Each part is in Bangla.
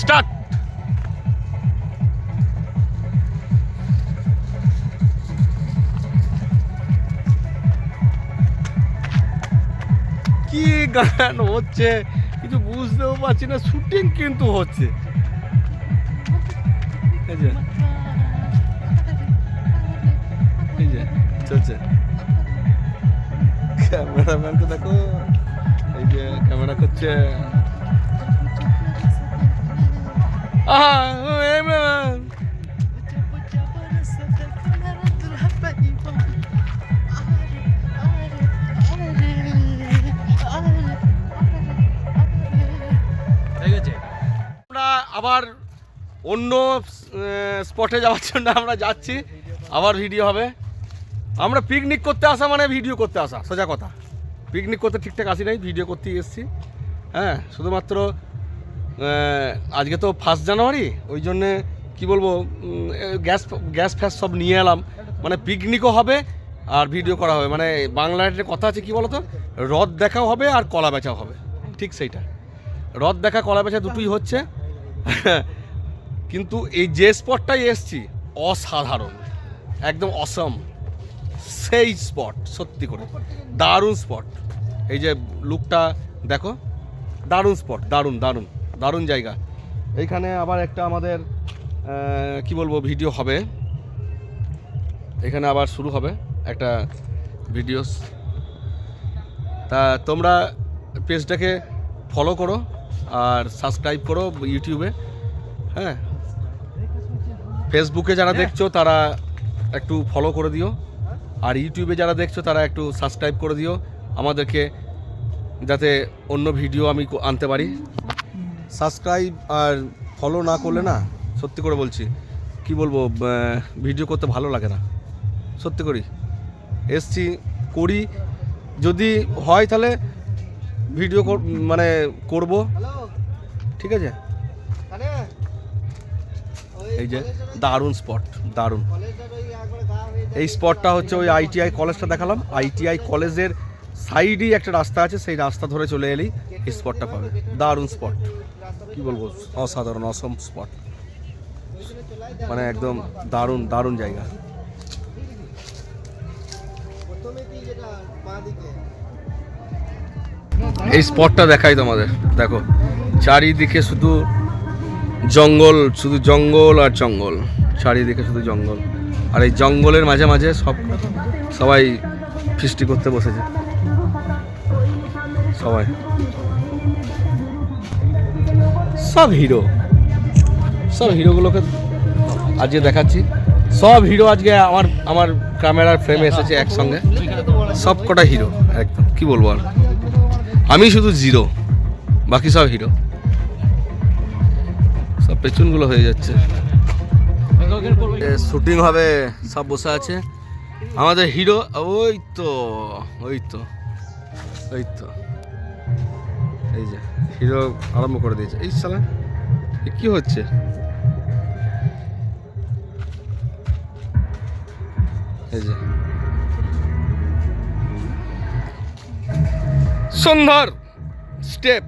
স্টার্ট। কি গান হচ্ছে? কিছু বুঝতেও পারছি না, শুটিং কিন্তু হচ্ছে। এই যে। এই যে, চলছে। দেখো, এই যে ক্যামেরা করছে। আবার অন্য স্পটে যাওয়ার জন্য আমরা যাচ্ছি। আবার ভিডিও হবে। আমরা পিকনিক করতে আসা মানে ভিডিও করতে আসা, সোজা কথা। পিকনিক করতে ঠিকঠাক আসি নাই ভিডিও করতে এসেছি। হ্যাঁ শুধুমাত্র আজকে তো ফার্স্ট জানুয়ারি, ওই জন্যে কি বলব গ্যাস গ্যাস ফ্যাস সব নিয়ে এলাম। মানে পিকনিকও হবে আর ভিডিও করা হবে। মানে বাংলার একটা কথা আছে কি বলতো? রথ দেখাও হবে আর কলা বেচাও হবে। ঠিক সেইটা। রথ দেখা, কলা বেচা দুটোই হচ্ছে। কিন্তু এই যে স্পটটাই এসছি, অসাধারণ। একদম অসম সেই স্পট সত্যি করে। দারুণ স্পট এই যে লুকটা দেখো। দারুণ স্পট দারুণ দারুণ। দারুণ জায়গা। এইখানে আবার একটা আমাদের কি বলব ভিডিও হবে। এখানে আবার শুরু হবে একটা ভিডিওস। তা তোমরা পেজটাকে ফলো করো আর সাবস্ক্রাইব করো ইউটিউবে। হ্যাঁ? ফেসবুকে যারা দেখছ তারা একটু ফলো করে দিও। আর ইউটিউবে যারা দেখছ তারা একটু সাবস্ক্রাইব করে দিও। আমাদেরকে যাতে অন্য ভিডিও আমি আনতে পারি। সাবস্ক্রাইব আর ফলো না করলে না, সত্যি করে বলছি, কি বলব ভিডিও করতে ভালো লাগে না। সত্যি করি। এসছি, করি। যদি হয় তাহলে ভিডিও মানে করব। ঠিক আছে? এই যে, দারুণ স্পট দারুণ। এই স্পটটা হচ্ছে ওই আইটিআই কলেজটা দেখালাম। আইটিআই কলেজের সাইডেই একটা রাস্তা আছে, সেই রাস্তা ধরে চলে এলেই এই স্পটটা পাবে। দারুণ স্পট কি বলব, অসাধারণ অসম স্পট মানে একদম দারুণ দারুণ জায়গা। এই স্পটটা দেখাই তোমাদের। দেখো, চারিদিকে শুধু জঙ্গল শুধু জঙ্গল আর জঙ্গল। চারিদিকে শুধু জঙ্গল। আর এই জঙ্গলের মাঝে মাঝে সব, সবাই ফিস্টি করতে বসেছে। সবাই। সব হিরো। সব হিরোগুলোকে আজকে দেখাচ্ছি। সব হিরো আজকে আমার আমার ক্যামেরার ফ্রেমে এসেছে একসঙ্গে। সব কটা হিরো, একদম। কি বলব আর? আমি শুধু জিরো, বাকি সব হিরো। সব পেছনগুলো হয়ে যাচ্ছে। শুটিং হবে, সব বসে আছে। আমাদের হিরো, ওই তো ওই তো ওই তো। এই যে, হিরো আরম্ভ করে দিয়েছে। এই সালা কি হচ্ছে? এই যে। সুন্দর স্টেপ।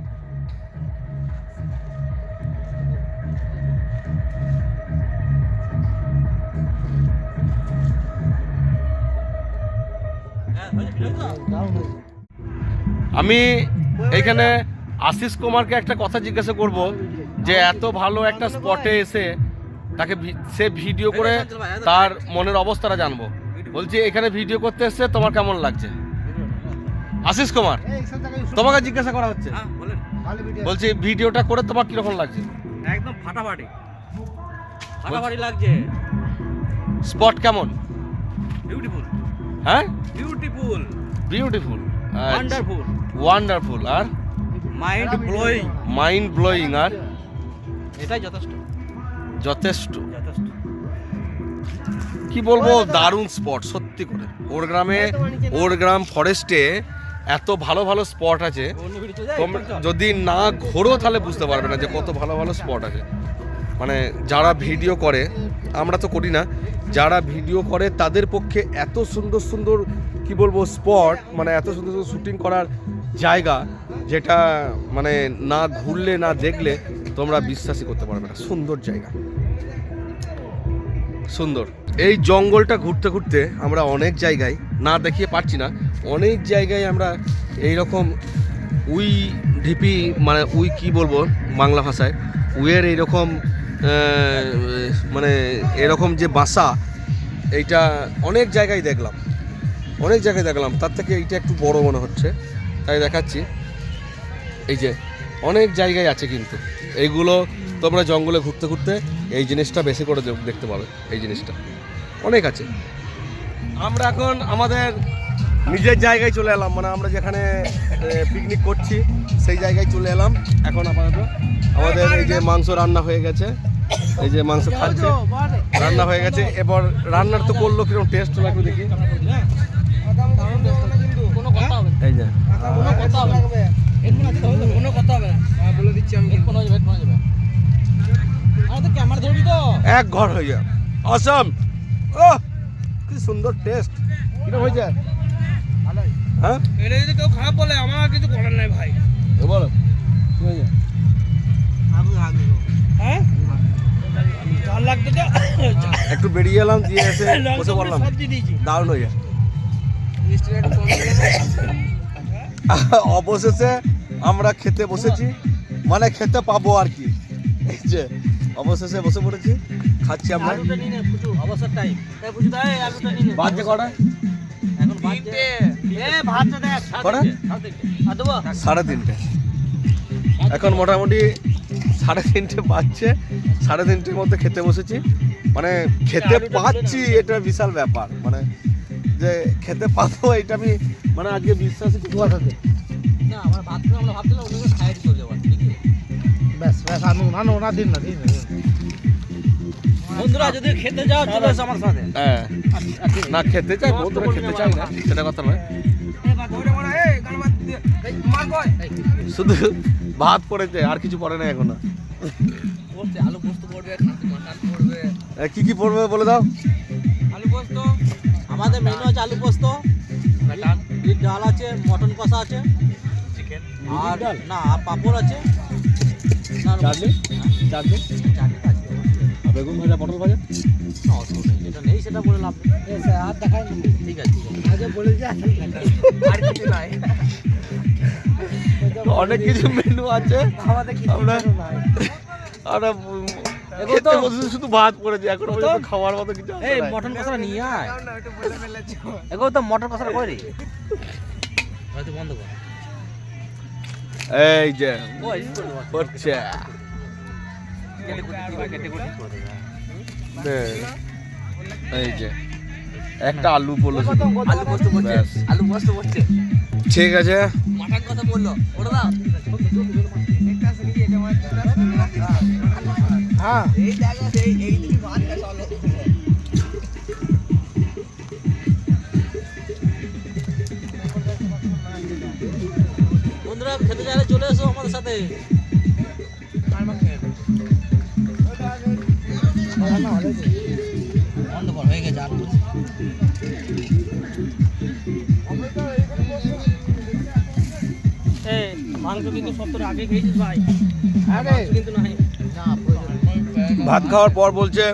আমি এখানে আশিস কুমারকে একটা কথা জিজ্ঞাসা করব যে এত ভালো একটা স্পটে এসে তাকে সে ভিডিও করে তার মনের অবস্থাটা জানব। বলছি এখানে ভিডিও করতে এসছে তোমার কেমন লাগছে? আশিস কুমার তোমাকে জিজ্ঞাসা করা হচ্ছে। হ্যাঁ বলছি ভিডিওটা করে তোমার কীরকম লাগছে? একদম ফাটাফাটি। ফাটাফাটি লাগছে। স্পট কেমন? বিউটিফুল হ্যাঁ? বিউটিফুল বিউটিফুল ওয়ান্ডারফুল ওয়ান্ডারফুল আর? মাইন্ড ব্লোয়িং মাইন্ড ব্লোয়িং আর? এটাই যথেষ্ট। যথেষ্ট। যথেষ্ট। কি বলব? দারুণ স্পট সত্যি করে। ওর গ্রামে ওর গ্রাম ফরেস্টে এত ভালো ভালো স্পট আছে। তোমরা যদি না ঘোরো তাহলে বুঝতে পারবে না যে কত ভালো ভালো স্পট আছে। মানে যারা ভিডিও করে আমরা তো করি না যারা ভিডিও করে তাদের পক্ষে এত সুন্দর সুন্দর কি বলব স্পট মানে এত সুন্দর সুন্দর শুটিং করার জায়গা যেটা মানে না ঘুরলে, না দেখলে তোমরা বিশ্বাসই করতে পারবে না। সুন্দর জায়গা। সুন্দর। এই জঙ্গলটা ঘুরতে ঘুরতে আমরা অনেক জায়গায়, না দেখিয়ে পারছি না, অনেক জায়গায় আমরা এই রকম উই ঢিপি মানে উই কি বলব বাংলা ভাষায়, উইয়ের এইরকম মানে এরকম যে বাসা, এইটা অনেক জায়গায় দেখলাম। অনেক জায়গায় দেখলাম। তার থেকে এইটা একটু বড় মনে হচ্ছে। তাই দেখাচ্ছি। এই যে অনেক জায়গায় আছে কিন্তু। এইগুলো তোমরা জঙ্গলে ঘুরতে ঘুরতে এই জিনিসটা বেশি করে দেখতে পাবে এই জিনিসটা। অনেক আছে। আমরা এখন আমাদের নিজের জায়গায় চলে এলাম মানে আমরা যেখানে পিকনিক করছি সেই জায়গায় চলে এলাম। এখন আপাতত আমাদের এই যে মাংস রান্না হয়ে গেছে এই যে মাংস খাচ্ছে রান্না হয়ে গেছে। এবার রান্নার তো করল কীরকম টেস্ট লাগবে দেখি। না। এই যে। কোনো কথা হবে হবে তো? কোনো কথা হবে না। বলে দিচ্ছি আমি। যাবে এক্ষুনি হয়ে যাবে। আরে তো ক্যামেরা ধরবি তো? এক ঘর হয়ে যায় অসম ও কি সুন্দর টেস্ট কীরকম হয়েছে? হ্যাঁ? এটা যদি কেউ খারাপ বলে আমার কিছু করার নাই ভাই। বলো কি হয়েছে? হ্যাঁ? একটু বেরিয়ে এলাম দিয়ে এসে বসে পড়লাম। দিয়ে দিয়েছি। দারুণ হয়ে যায় অবশেষে আমরা খেতে বসেছি। মানে খেতে পাবো আর কি। এই যে অবশেষে বসে পড়েছি। খাচ্ছি আমরা। অবসর টাইম বাজে কটা? সাড়ে তিনটে। এখন মোটামুটি সাড়ে তিনটে বাজছে। সাড়ে তিনটের মধ্যে খেতে বসেছি। মানে খেতে পাচ্ছি এটা বিশাল ব্যাপার। মানে যে খেতে পাবো এটা আমি মানে আজকে বিশ্বাসই কিছু আছে না আমার ভাত আমরা ভাবছিলাম ওগুলো খাই চলে যাব ঠিক আছে ব্যাস ব্যাস আনু আনু না দিন না দিন। বন্ধুরা যদি খেতে যাও চলে এসো আমার সাথে। হ্যাঁ। না খেতে চাই বন্ধুরা খেতে চাই না সেটা কথা নয়। শুধু ভাত পড়েছে আর কিছু পড়ে না এখন। আলু পোস্ত করবে মাটন করবে কি কি পড়বে বলে দাও। আলু পোস্ত আমাদের মেনু আছে আলু পোস্ত। বিট ডাল আছে মটন কষা আছে। চিকেন আর না আর পাঁপড় আছে। চাটনি? চাটনি? চাটনি আছে আর বেগুন ভাজা পটল ভাজা? না, অসুবিধা নেই। যেটা নেই সেটা বলে লাভ নেই। আর দেখাই ঠিক আছে ঠিক আছে। আগে বলে যে আর কিছু নাই অনেক কিছু মেনু আছে। আমাদের কিছু আমরা খেতে বসে শুধু ভাত পড়েছে এখন পর্যন্ত খাওয়ার মতো কিছু আছে এই মটন নিয়ে আয়। এগো তো মটন কষা করে রে? হয়তো বন্ধ কর। এই যে এই যে একটা আলু পড়ল আলু পোস্ত করছে আলু পোস্ত করছে। ঠিক আছে। মাটন কথা বলল। ওটা দাও। হ্যাঁ এই জায়গাতে এই এই তুমি ভাত চলো বন্ধুরা খেতে চাইলে চলে এসো আমাদের সাথে। বন্ধ কর হয়ে গেছে আর। মাংস কিন্তু সত্তর আগে খেয়েছিস ভাই। কিন্তু না ভাত খাওয়ার পর বলছে,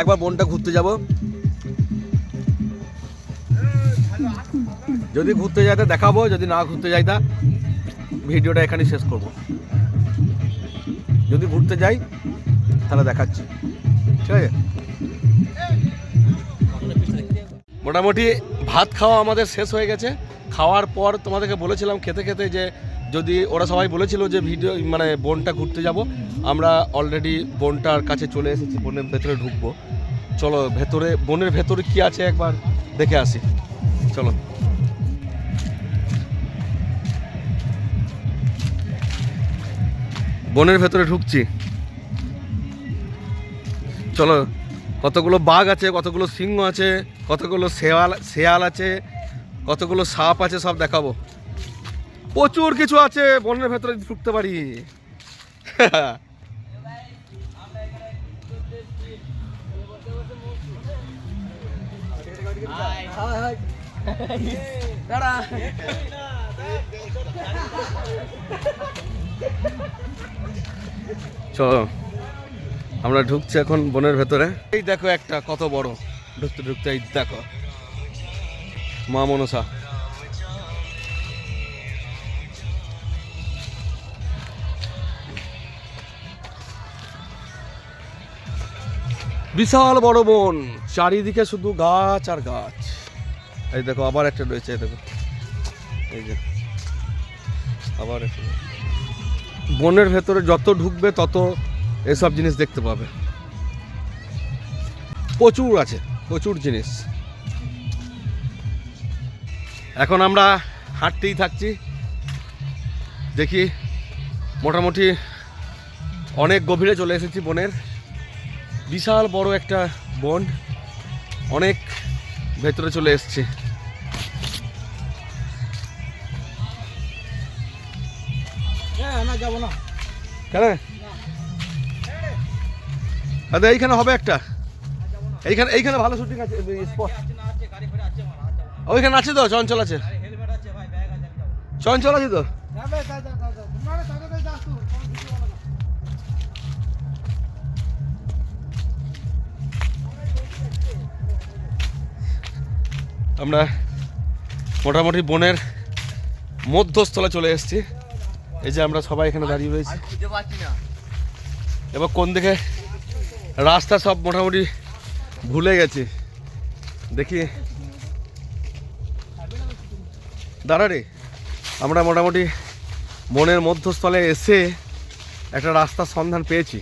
একবার বোনটা ঘুরতে যাব। যদি ঘুরতে যাইতে দেখাবো, যদি না ঘুরতে যাইতা, ভিডিওটা এখানেই শেষ করব। যদি ঘুরতে যাই, তাহলে দেখাচ্ছি। ঠিক আছে? মোটামুটি ভাত খাওয়া আমাদের শেষ হয়ে গেছে। খাওয়ার পর তোমাদেরকে বলেছিলাম খেতে খেতে যে যদি ওরা সবাই বলেছিল যে ভিডিও মানে বনটা ঘুরতে যাব, আমরা অলরেডি বনটার কাছে চলে এসেছি, বনের ভেতরে ঢুকবো। চলো, ভেতরে, বনের ভেতরে কি আছে একবার দেখে আসি। চলো। বনের ভেতরে ঢুকছি। চলো, কতগুলো বাঘ আছে, কতগুলো সিংহ আছে, কতগুলো শেয়াল শেয়াল আছে, কতগুলো সাপ আছে, সব দেখাবো। প্রচুর কিছু আছে, বনের ভেতরে ঢুকতে পারি। আমরা ঢুকছি এখন বনের ভেতরে। এই দেখো একটা, কত বড়। ঢুকতে ঢুকতে এই দেখো। মা মনসা। বিশাল বড় বন, চারিদিকে শুধু গাছ আর গাছ। এই দেখো, আবার একটা রয়েছে দেখো। এই যে, আবার একটা বনের ভেতরে যত ঢুকবে, তত এসব জিনিস দেখতে পাবে। প্রচুর আছে, প্রচুর জিনিস। এখন আমরা হাঁটতেই থাকছি। দেখি, মোটামুটি অনেক গভীরে চলে এসেছি বনের। বিশাল বড় একটা বন অনেক ভেতরে চলে এসেছি। হ্যাঁ কেন? আরে এইখানে হবে একটা। এইখানে এইখানে ভালো শুটিং আছে স্পট ওইখানে আছে তো চঞ্চল আছে। চঞ্চল আছে তো? আমরা মোটামুটি বনের মধ্যস্থলে চলে এসেছি। এই যে আমরা সবাই এখানে দাঁড়িয়ে রয়েছি। এবার কোন দিকে রাস্তা সব মোটামুটি ভুলে গেছি। দেখি। দাঁড়া রে। আমরা মোটামুটি বনের মধ্যস্থলে এসে একটা রাস্তার সন্ধান পেয়েছি।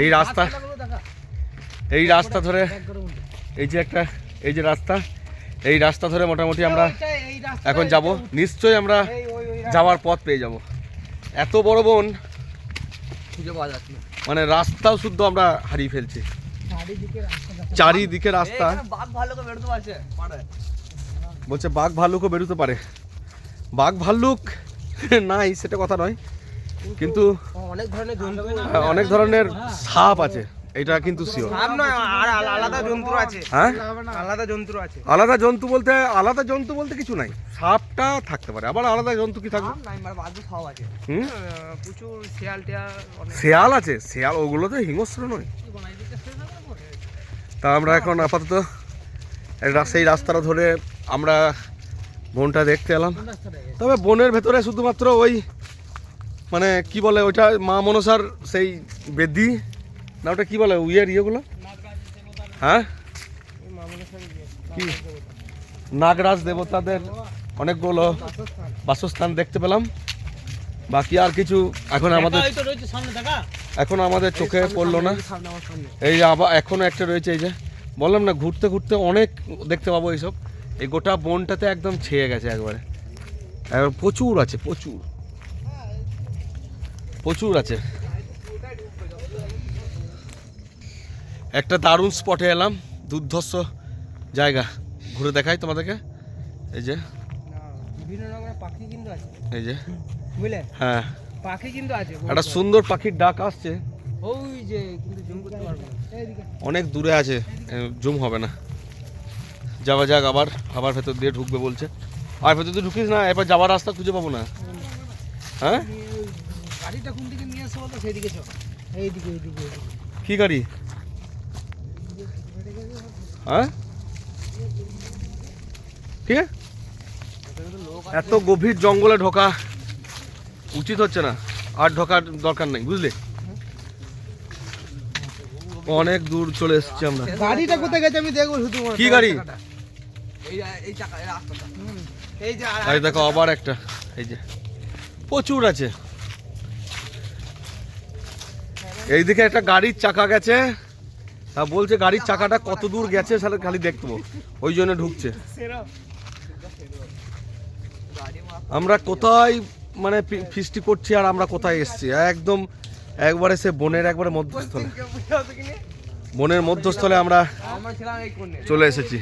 এই রাস্তা এই রাস্তা ধরে এই যে একটা এই যে রাস্তা এই রাস্তা ধরে মোটামুটি আমরা এখন যাব। নিশ্চয়ই আমরা যাওয়ার পথ পেয়ে যাব। এত বড় বন মানে রাস্তাও শুদ্ধ আমরা হারিয়ে ফেলছি। চারিদিকে রাস্তা বলছে বাঘ ভাল্লুকও বেরোতে পারে। বাঘ ভাল্লুক? নাই সেটা কথা নয়। কিন্তু অনেক ধরনের হ্যাঁ, অনেক ধরনের সাপ আছে। এটা কিন্তু শিওর আলাদা জন্তু আছে। হ্যাঁ? আলাদা জন্তু আছে। আলাদা জন্তু বলতে আলাদা জন্তু বলতে কিছু নাই। সাপটা থাকতে পারে আবার আলাদা জন্তু কি থাকবে? মানে শিয়াল আছে শেয়াল ওগুলো তো হিংস্র নয়। তা আমরা এখন আপাতত সেই রাস্তাটা ধরে আমরা বনটা দেখতে এলাম। তবে বনের ভেতরে শুধুমাত্র ওই মানে কি বলে ওইটা মা মনসার সেই বেদি না ওটা কি বলে? উইয়ের ইয়েগুলো? হ্যাঁ? কি? নাগরাজ দেবতাদের অনেকগুলো বাসস্থান দেখতে পেলাম। বাকি আর কিছু এখন আমাদের এখন আমাদের চোখে পড়ল না। এই আবার এখনও একটা রয়েছে এই যে বললাম না ঘুরতে ঘুরতে অনেক দেখতে পাবো এইসব। এই গোটা বনটাতে একদম ছেয়ে গেছে একবারে। প্রচুর আছে প্রচুর। প্রচুর আছে। একটা দারুণ স্পটে এলাম দুর্ধর্ষ জায়গা। ঘুরে দেখাই তোমাদেরকে। এই যে। বিভিন্ন রকমের পাখি কিন্তু আছে। এই যে। বুঝলে? হ্যাঁ। পাখি কিন্তু আছে একটা সুন্দর পাখির ডাক আসছে। ওই যে কিন্তু জুম করতে পারব অনেক দূরে আছে জুম হবে না। যাওয়া যাক আবার আবার ভেতর দিয়ে ঢুকবে বলছে। আর ভেতর দিয়ে ঢুকিস না এবার যাওয়ার রাস্তা খুঁজে পাবো না। হ্যাঁ? গাড়িটা কোন দিকে নিয়ে আসো বলো? সেইদিকে চল। এইদিকে এইদিকে। কি গাড়ি? হ্যাঁ? ঠিক আছে এত গভীর জঙ্গলে ঢোকা উচিত হচ্ছে না। আর ঢোকার দরকার নেই বুঝলে? অনেক দূর চলে এসেছি আমরা। গাড়িটা কোথায় গেছে আমি দেখব শুধু কি গাড়ি? এই দেখো আবার একটা। এই যে প্রচুর আছে। এইদিকে একটা গাড়ির চাকা গেছে। তা বলছে গাড়ির চাকাটা কত দূর গেছে সেটা খালি দেখব। ওই জন্য ঢুকছে। আমরা কোথায় মানে ফিস্টি করছি আর আমরা কোথায় এসছি? একদম একবারে সে বনের একবারে মধ্যস্থলে। বনের মধ্যস্থলে আমরা চলে এসেছি।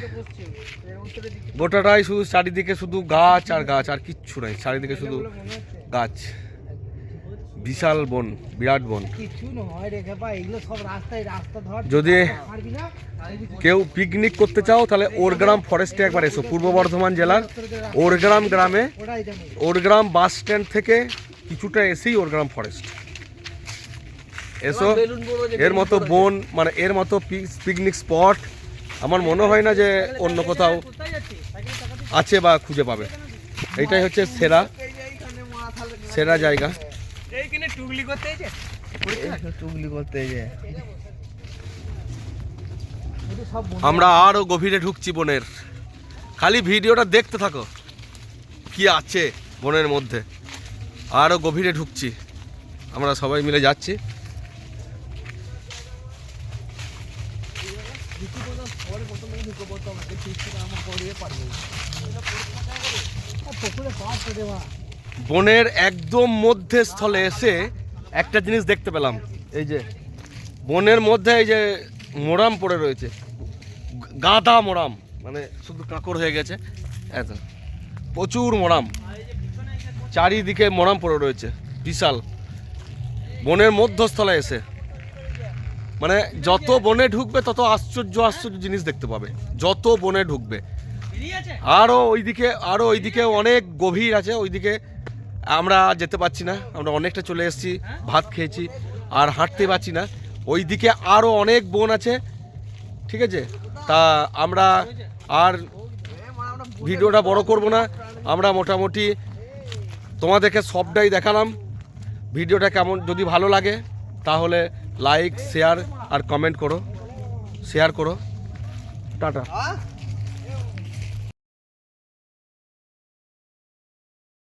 গোটাটাই শুধু চারিদিকে শুধু গাছ আর গাছ, আর কিচ্ছু নাই। চারিদিকে শুধু গাছ। বিশাল বন বিরাট বন। যদি কেউ পিকনিক করতে চাও তাহলে ওরগ্রাম ফরেস্টে একবার এসো পূর্ব বর্ধমান জেলার ওরগ্রাম গ্রামে। ওরগ্রাম বাস স্ট্যান্ড থেকে কিছুটা এসেই ওরগ্রাম ফরেস্ট এসো এর মতো বন মানে এর মতো পিকনিক স্পট আমার মনে হয় না যে অন্য কোথাও আছে বা খুঁজে পাবে। এইটাই হচ্ছে সেরা সেরা জায়গা। টুগলি করতে টুগলি যে আমরা আরও গভীরে ঢুকছি বনের। খালি ভিডিওটা দেখতে থাকো কি আছে বনের মধ্যে। আরও গভীরে ঢুকছি। আমরা সবাই মিলে যাচ্ছি। পুকুরে করে বনের একদম মধ্যস্থলে এসে একটা জিনিস দেখতে পেলাম। এই যে, বনের মধ্যে এই যে মোরাম পড়ে রয়েছে। গাদা মোরাম মানে শুধু কাঁকড় হয়ে গেছে। প্রচুর মোরাম। চারিদিকে মোরাম পড়ে রয়েছে, বিশাল। বনের মধ্যস্থলে এসে। মানে যত বনে ঢুকবে, তত আশ্চর্য আশ্চর্য জিনিস দেখতে পাবে। যত বনে ঢুকবে। আরও ওইদিকে আরও ওইদিকে অনেক গভীর আছে, ওইদিকে আমরা যেতে পারছি না, আমরা অনেকটা চলে এসেছি, ভাত খেয়েছি আর হাঁটতে পারছি না। ওই দিকে আরও অনেক বোন আছে, ঠিক আছে? তা আমরা আর ভিডিওটা বড় করব না, আমরা মোটামুটি তোমাদেরকে সবটাই দেখালাম। ভিডিওটা কেমন, যদি ভালো লাগে, তাহলে লাইক, শেয়ার আর কমেন্ট করো, শেয়ার করো। টাটা।